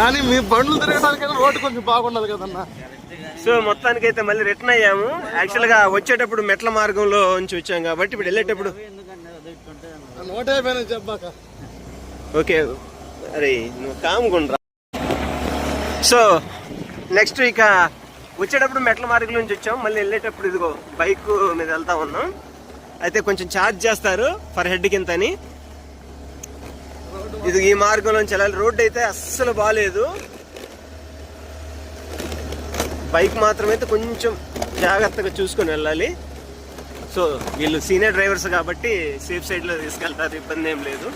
కానీ మీ బండ్లు తిరగడానికి రోడ్డు కొంచెం బాగుండదు కదన్నా. సో మొత్తానికి అయితే మళ్ళీ రిటర్న్ అయ్యాము. యాక్చువల్గా వచ్చేటప్పుడు మెట్ల మార్గంలో నుంచి వచ్చాం కాబట్టి ఇప్పుడు వెళ్ళేటప్పుడు నోటే అయిపోయినా చెప్పాక. ఓకే. అరే నువ్వు కాముకుండ్రా సో నెక్స్ట్ ఇక వచ్చేటప్పుడు మెట్ల మార్గం నుంచి వచ్చాం. మళ్ళీ వెళ్ళేటప్పుడు ఇదిగో బైక్ మీద వెళ్తా ఉన్నాం. అయితే కొంచెం ఛార్జ్ చేస్తారు ఫర్ హెడ్ కింద అని ఇది ఈ మార్గంలోంచి వెళ్ళాలి రోడ్డు అయితే అస్సలు బాగాలేదు బైక్ మాత్రమైతే కొంచెం జాగ్రత్తగా చూసుకొని వెళ్ళాలి. సో వీళ్ళు సీనియర్ డ్రైవర్స్ కాబట్టి సేఫ్ సైడ్లో తీసుకెళ్తారు ఇబ్బంది ఏం లేదు.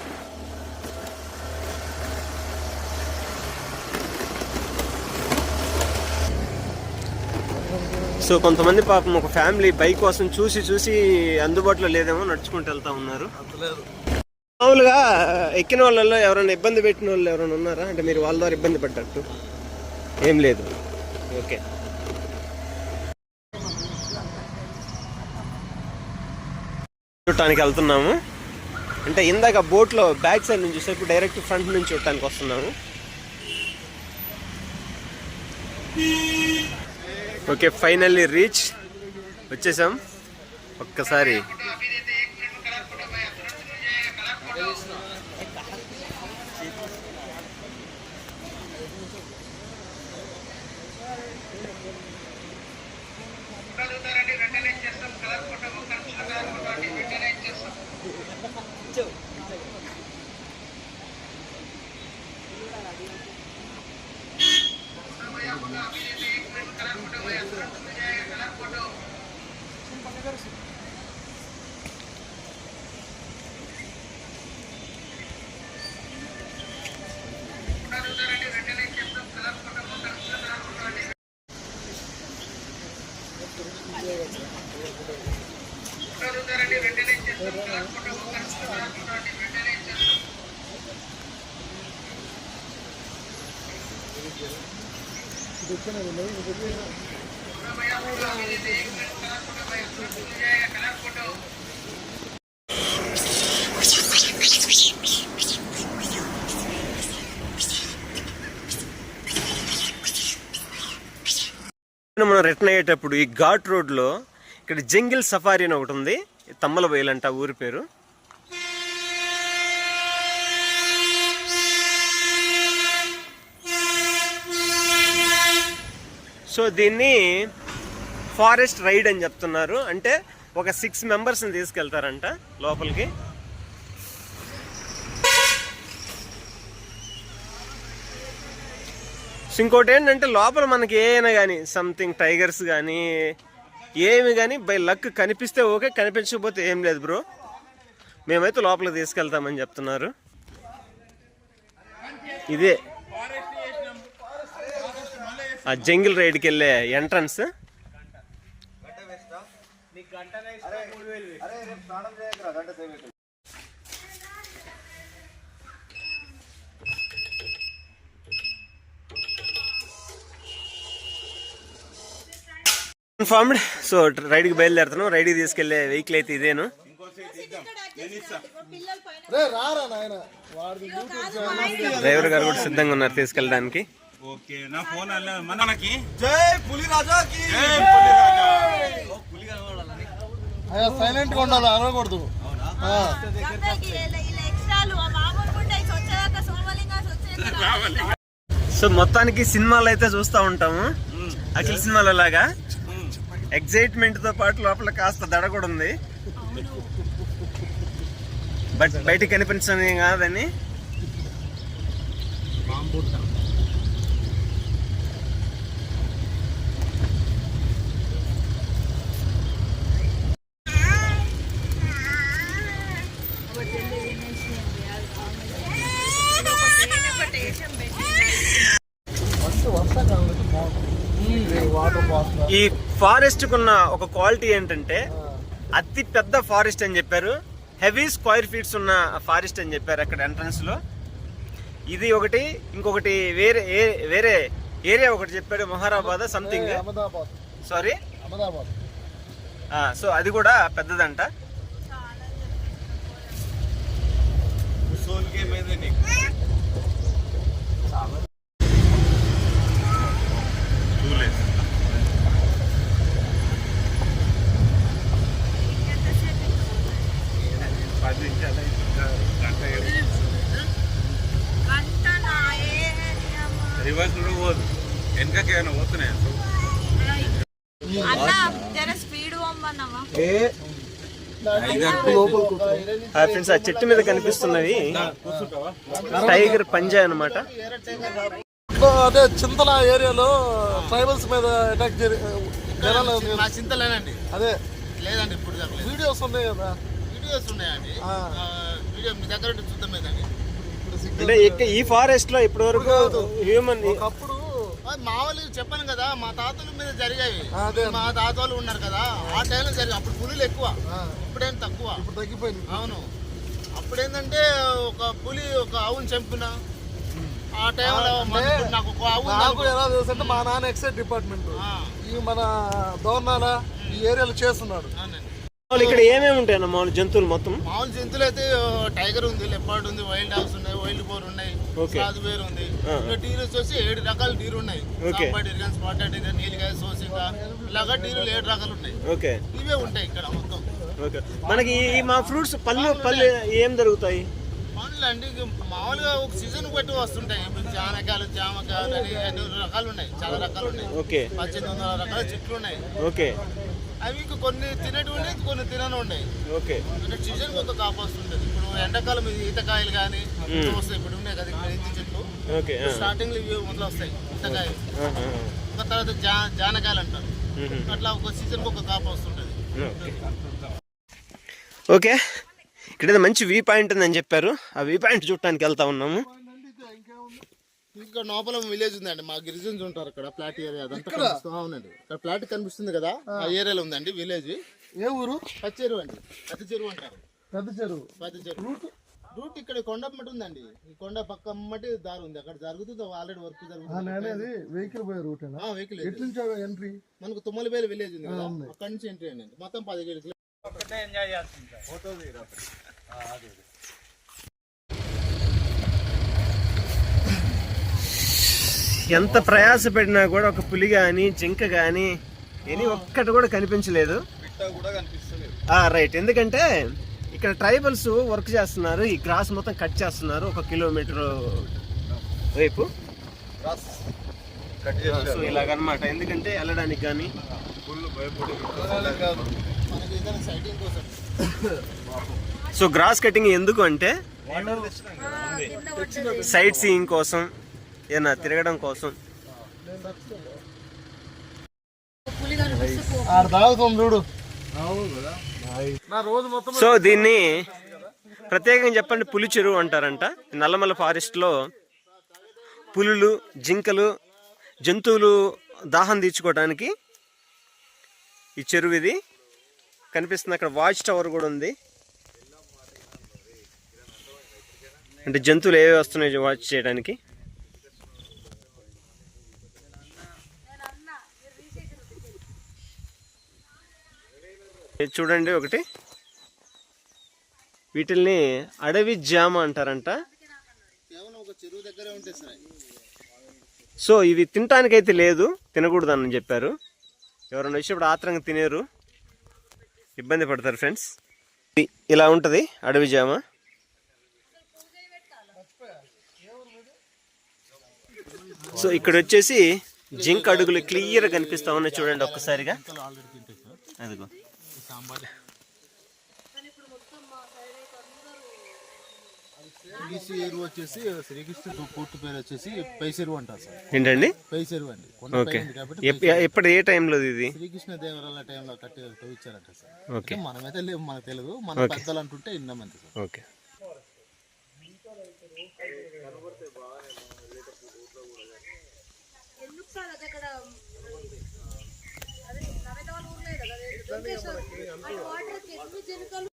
సో కొంతమంది పాపం ఒక ఫ్యామిలీ బైక్ కోసం చూసి చూసి అందుబాటులో లేదేమో నడుచుకుంటూ వెళ్తా ఉన్నారు. లేదు మామూలుగా ఎక్కిన వాళ్ళలో ఎవరైనా ఇబ్బంది పెట్టిన వాళ్ళు ఎవరైనా ఉన్నారా? అంటే మీరు వాళ్ళ ద్వారా ఇబ్బంది పడ్డట్టు? ఏం లేదు. ఓకే. చూడటానికి వెళ్తున్నాము. అంటే ఇందాక బోట్లో బ్యాక్ సైడ్ నుంచి చూస్తే ఇప్పుడు డైరెక్ట్ ఫ్రంట్ నుంచి చూడటానికి వస్తున్నాము. Okay finally reach. వచ్చేసాం. ఒక్కసారి. మనం రిటర్న్ అయ్యేటప్పుడు ఈ ఘాట్ రోడ్లో ఇక్కడ జంగిల్ సఫారీ అని ఒకటి ఉంది. తమ్మల బయలంట ఊరి పేరు. సో దీన్ని ఫారెస్ట్ రైడ్ అని చెప్తున్నారు. అంటే ఒక సిక్స్ మెంబర్స్ని తీసుకెళ్తారంట లోపలికి. సో ఇంకోటి ఏంటంటే లోపల మనకి ఏమైనా కానీ సంథింగ్ టైగర్స్ కానీ ఏమి కానీ బై లక్ కనిపిస్తే ఓకే కనిపించకపోతే ఏం లేదు బ్రో. మేమైతే లోపలికి తీసుకెళ్తామని చెప్తున్నారు. ఇదే. ఆ జంగిల్ రైడ్కి వెళ్ళే ఎంట్రన్స్. కన్ఫర్మ్డ్ సో రైడ్కి బయలుదేరుతున్నాం. రైడ్కి తీసుకెళ్ళే వెహికల్ అయితే ఇదేను. రే రారా నాయన. వాడిది యూట్యూబ్ ఛానల్ డ్రైవర్ గారు కూడా సిద్ధంగా ఉన్నారు తీసుకెళ్ళడానికి. ఓకే నా ఫోన్ మనకి. జై పులి అయ్యా సైలెంట్గా ఉండాలి అరవకూడదు సో మొత్తానికి సినిమాలు అయితే చూస్తూ ఉంటాము. అఖిల్ సినిమాల లాగా. ఎగ్జైట్మెంట్తో పాటు లోపల కాస్త దడ కూడా ఉంది. బట్ బయటికి కనిపించని కాదని ఈ ఫారెస్ట్ కున్న ఒక క్వాలిటీ ఏంటంటే అతి పెద్ద ఫారెస్ట్ అని చెప్పారు. హెవీ స్క్వైర్ ఫీట్స్ ఉన్న ఫారెస్ట్ అని చెప్పారు అక్కడ ఎంట్రన్స్లో. ఇది ఒకటి. ఇంకొకటి వేరే ఏ- వేరే ఏరియా ఒకటి చెప్పాడు Moharabad something Ahmedabad. Sorry Ahmedabad. So అది కూడా పెద్దదంట. ఫ్రెండ్స్ ఆ చెట్టు మీద కనిపిస్తున్నది టైగర్ పంజా అనమాట అదే చింతల ఏరియాలో ట్రైబల్స్ మీద అటాక్ జరిగి అదే లేదండి ఇప్పుడు వీడియోస్ ఉన్నాయి కదా. వీడియోస్ ఉన్నాయండి. వీడియో మీ దగ్గర చూద్దాం అంటే ఇక్క- ఈ ఫారెస్ట్లో ఇప్పటి వరకు హ్యూమన్ ఒకప్పుడు మామూలు చెప్పాను కదా మా తాతల మీద జరిగాయి. అదే. మా తాత వాళ్ళు ఉన్నారు కదా ఆ టైంలో జరిగాయి. అప్పుడు పులులు ఎక్కువ. ఇప్పుడేం తక్కువ. ఇప్పుడు తగ్గిపోయింది. అవును. అప్పుడేంటంటే ఒక పులి ఒక ఆవుని చంపిన. ఆ టైంలో నాకు ఒక ఆవు నాకు. ఎలా తెలుసు అంటే మా నాన్న ఎక్సైజ్ డిపార్ట్మెంట్. ఈ మన దోర్నాల ఈ ఏరియాలో చేస్తున్నాడు. అవునండి. ఇక్కడ ఏమేమి ఉంటాయన్న మామూలు జంతువులు మొత్తం? మామూలు జంతువులు అయితే టైగర్ ఉంది లెపార్డ్ ఉంది వైల్డ్ హాగ్స్ ఉన్నాయి వైల్డ్ బోర్ ఉన్నాయి Okay. సాధువేర్ ఉంది. ఇంకా డీర్ వచ్చేసి ఏడు రకాల డీర్ ఉన్నాయి. సాంబార్ డీర్ కానీ స్పాటెడ్ డీర్ కానీ నీలిగాయ సోసింగా ఇలాగా డీరులు ఏడు రకాలు ఉన్నాయి. ఓకే. ఇవే ఉంటాయి ఇక్కడ మొత్తం. ఓకే. మనకి మా ఫ్రూట్స్ పళ్ళు పళ్ళు ఏం దొరుకుతాయి? పండ్లు ఇక మామూలుగా ఒక సీజన్ బట్టి వస్తుంటాయి. జానకాయలు జామకాయలు అని అన్ని రకాలు ఉన్నాయి. చాలా రకాలు ఉన్నాయి. ఓకే. పద్దెనిమిది వందల రకాల చెట్లు ఉన్నాయి. ఓకే. అవి కొన్ని తినేటివి ఉన్నాయి కొన్ని తినని ఉన్నాయి ఓకే. సీజన్ కొంత కాపు వస్తుంటది ఇప్పుడు ఎండాకాలం ఇది ఈతకాయలు కానీ వస్తాయి. ఇప్పుడు ఉన్నాయి కదా ఇక్కడ ఈత చెట్లు. స్టార్టింగ్లో ఇవి మొదలు వస్తాయి ఈతకాయలు. ఒక తర్వాత జా జానకాయలు అంటారు. అట్లా ఒక సీజన్ ఒక కాపు వస్తుంటది ఓకే. ఇక్కడ మంచి వ్యూ పాయింట్ ఉందని చెప్పారు. ఆ వ్యూ పాయింట్ చూడటానికి వెళ్తా ఉన్నాము. ఇంకా నోపలం విలేజ్ ఉందండి. మా గిరిజన్స్ ఉంటారు ఇక్కడ ప్లాట్ ఏరియా అదంతా కనిపిస్తుంది. అవునండి. ఇక్కడ ప్లాట్ కనిపిస్తుంది కదా ఆ. ఏరియాలో ఉందండి విలేజ్ ఏ ఊరు? పచ్చి చెరువు అండి. పత్తి చెరువు అంటారు. పెద్ద చెరువు. పత్తి చెరువు. రూట్? ఇక్కడ కొండ అమ్మటి ఉందండి. ఈ కొండ పక్క అమ్మటి దారి ఉంది. అక్కడ జరుగుతుంది ఆల్రెడీ వర్క్ ఆ, జరుగుతుంది నేనేది వెహికల్ పోయే రూటేనా ఆ, వెహికల్ ఎట్ల నుంచి ఎంట్రీ మనకు తుమ్మలపల్లి విలేజ్ ఉంది కదా అక్కడ నుంచి ఎంట్రీ అండి మొత్తం పదిహేడు కిలో ఎంత ప్రయాస పెట్టినా కూడా ఒక పులి కానీ జింక కానీ ఎనీ ఒక్కటి కూడా కనిపించలేదు. ఆ, రైట్ ఎందుకంటే ఇక్కడ ట్రైబల్స్ వర్క్ చేస్తున్నారు. ఈ గ్రాస్ మొత్తం కట్ చేస్తున్నారు ఒక కిలోమీటర్ వైపు. సో ఇలాగనమాట. ఎందుకంటే వెళ్ళడానికి కానీ సో గ్రాస్ కటింగ్ ఎందుకు అంటే సైట్ సీయింగ్ కోసం. ఏదైనా తిరగడం కోసం? సో దీన్ని ప్రత్యేకంగా చెప్పండి పులి చెరువు అంటారంట. నల్లమల ఫారెస్ట్లో పులులు జింకలు జంతువులు దాహం తీర్చుకోవడానికి ఈ చెరువు ఇది. కనిపిస్తుంది అక్కడ వాచ్ టవర్ కూడా ఉంది. అంటే జంతువులు ఏవి వస్తున్నాయి వాచ్ చేయడానికి. చూడండి ఒకటి. వీటిల్ని అడవి జామ అంటారంట. సో ఇవి తినటానికైతే లేదు తినకూడదని చెప్పారు. ఎవరైనా వచ్చినప్పుడు ఆత్రంగా తినేరు. ఇబ్బంది పడతారు ఫ్రెండ్స్. ఇలా ఉంటుంది అడవి జామ. సో ఇక్కడ వచ్చేసి జింక్ అడుగులు క్లియర్గా కనిపిస్తా ఉన్నాయి చూడండి ఒక్కసారిగా. అదిగో. ఈసీ ఎరువు వచ్చేసి శ్రీకృష్ణ పూర్తి పేరు వచ్చేసి పై చెరువు అంటారు సార్. ఏంటండి? పై చెరువు అండి ఓకే. ఎప్పుడు ఏ టైంలో ఇది? శ్రీకృష్ణ దేవరాల టైంలో కట్టి తవ్విచ్చారంట సార్. ఓకే. మనమైతే లేవు మనకు తెలియదు. మన పెద్దలు అంటుంటే విన్నామంతే సార్. ఓకే. ఎందుకు సార్ అది అక్కడ అదే నవేద వాళ్ళ ఊర్లో కదా వెంకటేశ్వర వాటర్ జనకాలు